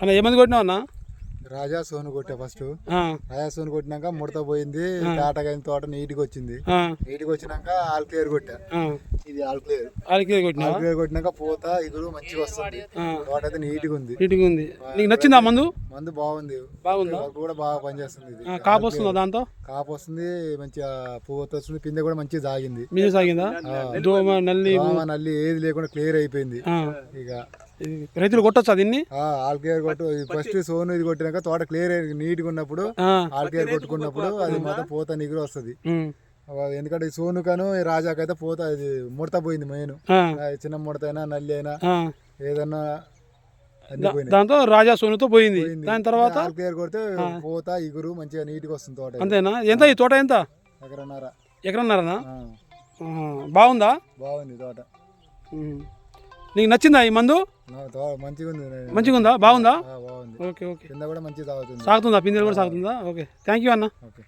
అన్న ఏమంది కొట్టినావు అన్న? రాజా సోను కొట్టా ఫస్ట్ రాజా సోను కొట్టినాక ముడత పోయింది తాటకాయ తోట నీట్గా వచ్చింది. ఆ, నీట్గా వచ్చినాక ఆల్ క్లియర్ కొట్టా. ఇది ఆల్ క్లియర్ వాళ్ళకి కొట్టినావా? ఆల్ క్లియర్ కొట్టినాక పోత ఇగురు మంచిగా వస్తుంది. తోట అయితే నీట్గా ఉంది. నీట్గా ఉంది. నీకు నచ్చిందా మందు? మందు బాగుంది. బాగుందా? కూడా బాగా పనిచేస్తుంది ఇది. కాపు వస్తుందా దాంతో? కాపు వస్తుంది మంచిగా పూత వస్తుంది పిందె కూడా మంచిగా జాగింది మీద సాగిందా? దోమ నల్లి నల్లి ఏది లేకుండా క్లియర్ అయిపోయింది. ఇక రైతులు కొట్టొచ్చా దీన్ని? ఆ, ఆల్ క్లియర్ కొట్టు. ఫస్ట్ సోను ఇది కొట్టినాక తోట క్లియర్ నీట్గా ఉన్నప్పుడు ఆ, ఆల్ క్లియర్ కొట్టుకున్నప్పుడు అది మాత్రం పోత నిగురు వస్తుంది. ఎందుకంటే ఈ సోనుకను ఈ రాజాకైతే పోత ఇది ముడత పోయింది మెయిన్ చిన్న ముడత అయినా నల్లి అయినా. ఏదన్నా దాంతో రాజా సోనుతో పోయింది. దాని తర్వాత? ఆల్ క్లియర్ కొడితే పోత ఇగురు మంచిగా నీట్గా వస్తుంది తోట. అంతేనా? ఎంత ఈ తోట ఎంత? ఎకరన్నర. ఎకరన్నారనా. బాగుందా? బాగుంది తోట. నీకు నచ్చిందా ఈ మందు? మంచిగా మంచిగా ఉందా బాగుందా. Okay okay. కింద కూడా మంచిగా తాగుతుంది. సాగుతుందా? పిందెలు కూడా సాగుతుందా? ఓకే. థ్యాంక్ యూ అన్న. ఓకే.